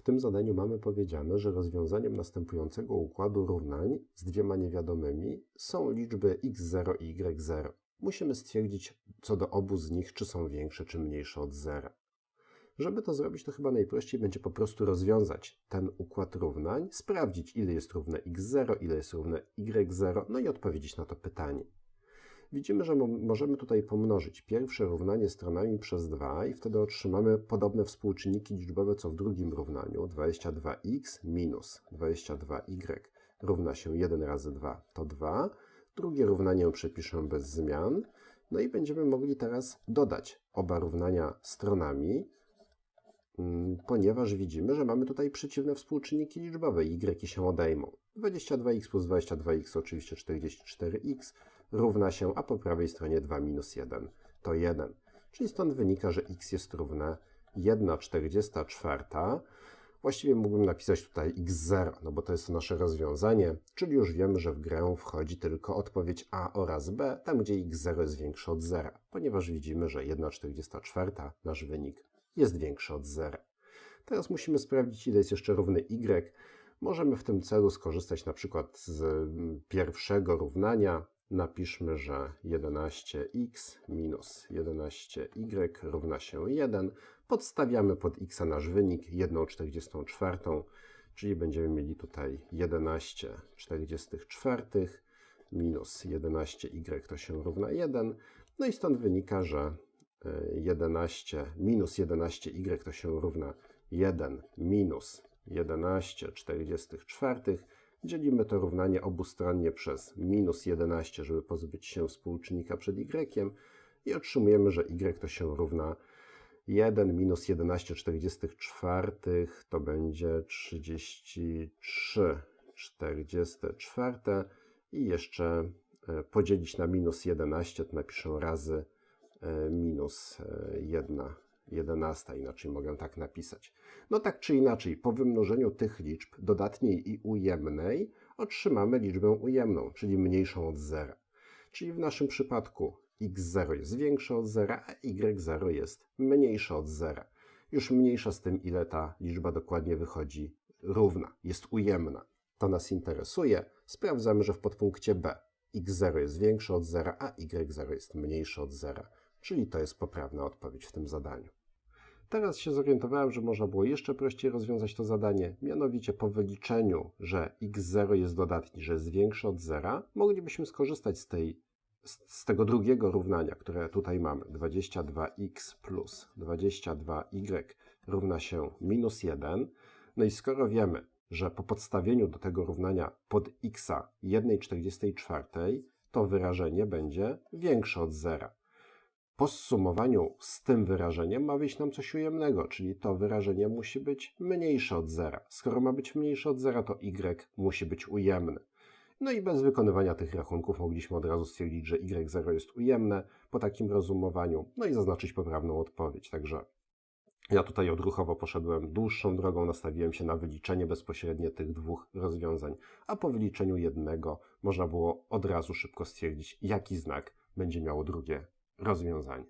W tym zadaniu mamy powiedziane, że rozwiązaniem następującego układu równań z dwiema niewiadomymi są liczby x0 i y0. Musimy stwierdzić co do obu z nich, czy są większe, czy mniejsze od zera. Żeby to zrobić, to chyba najprościej będzie po prostu rozwiązać ten układ równań, sprawdzić ile jest równe x0, ile jest równe y0, no i odpowiedzieć na to pytanie. Widzimy, że mo możemy tutaj pomnożyć pierwsze równanie stronami przez 2 i wtedy otrzymamy podobne współczynniki liczbowe co w drugim równaniu. 22x minus 22y równa się 1 razy 2 to 2. Drugie równanie przepiszę bez zmian. No i będziemy mogli teraz dodać oba równania stronami, mm, ponieważ widzimy, że mamy tutaj przeciwne współczynniki liczbowe. Y się odejmą. 22x plus 22x oczywiście 44x równa się, a po prawej stronie 2 minus 1 to 1. Czyli stąd wynika, że x jest równe 1,44. Właściwie mógłbym napisać tutaj x0, no bo to jest nasze rozwiązanie, czyli już wiemy, że w grę wchodzi tylko odpowiedź A oraz B, tam gdzie x0 jest większe od 0, ponieważ widzimy, że 1,44 nasz wynik jest większy od 0. Teraz musimy sprawdzić, ile jest jeszcze równy y. Możemy w tym celu skorzystać na przykład z pierwszego równania, napiszmy, że 11x minus 11y równa się 1. Podstawiamy pod x nasz wynik 1,44, czyli będziemy mieli tutaj 11,44 minus 11y to się równa 1. No i stąd wynika, że 11 minus 11y to się równa 1 minus 11,44 Dzielimy to równanie obustronnie przez minus 11, żeby pozbyć się współczynnika przed y i otrzymujemy, że y to się równa 1 minus 11,44 to będzie 33 44 i jeszcze e, podzielić na minus 11 to napiszę razy e, minus 1 e, 11, inaczej mogę tak napisać. No tak czy inaczej, po wymnożeniu tych liczb dodatniej i ujemnej otrzymamy liczbę ujemną, czyli mniejszą od zera. Czyli w naszym przypadku x0 jest większe od zera, a y0 jest mniejsze od zera. Już mniejsza z tym, ile ta liczba dokładnie wychodzi równa, jest ujemna. To nas interesuje. Sprawdzamy, że w podpunkcie b x0 jest większe od zera, a y0 jest mniejsze od zera. Czyli to jest poprawna odpowiedź w tym zadaniu. Teraz się zorientowałem, że można było jeszcze prościej rozwiązać to zadanie, mianowicie po wyliczeniu, że x0 jest dodatni, że jest większy od zera, moglibyśmy skorzystać z, tej, z tego drugiego równania, które tutaj mamy. 22x plus 22y równa się minus 1. No i skoro wiemy, że po podstawieniu do tego równania pod x 1,44, to wyrażenie będzie większe od zera po zsumowaniu z tym wyrażeniem ma wyjść nam coś ujemnego, czyli to wyrażenie musi być mniejsze od zera. Skoro ma być mniejsze od zera, to y musi być ujemne. No i bez wykonywania tych rachunków mogliśmy od razu stwierdzić, że y0 jest ujemne po takim rozumowaniu, no i zaznaczyć poprawną odpowiedź. Także ja tutaj odruchowo poszedłem dłuższą drogą, nastawiłem się na wyliczenie bezpośrednie tych dwóch rozwiązań, a po wyliczeniu jednego można było od razu szybko stwierdzić, jaki znak będzie miało drugie rozwiązań.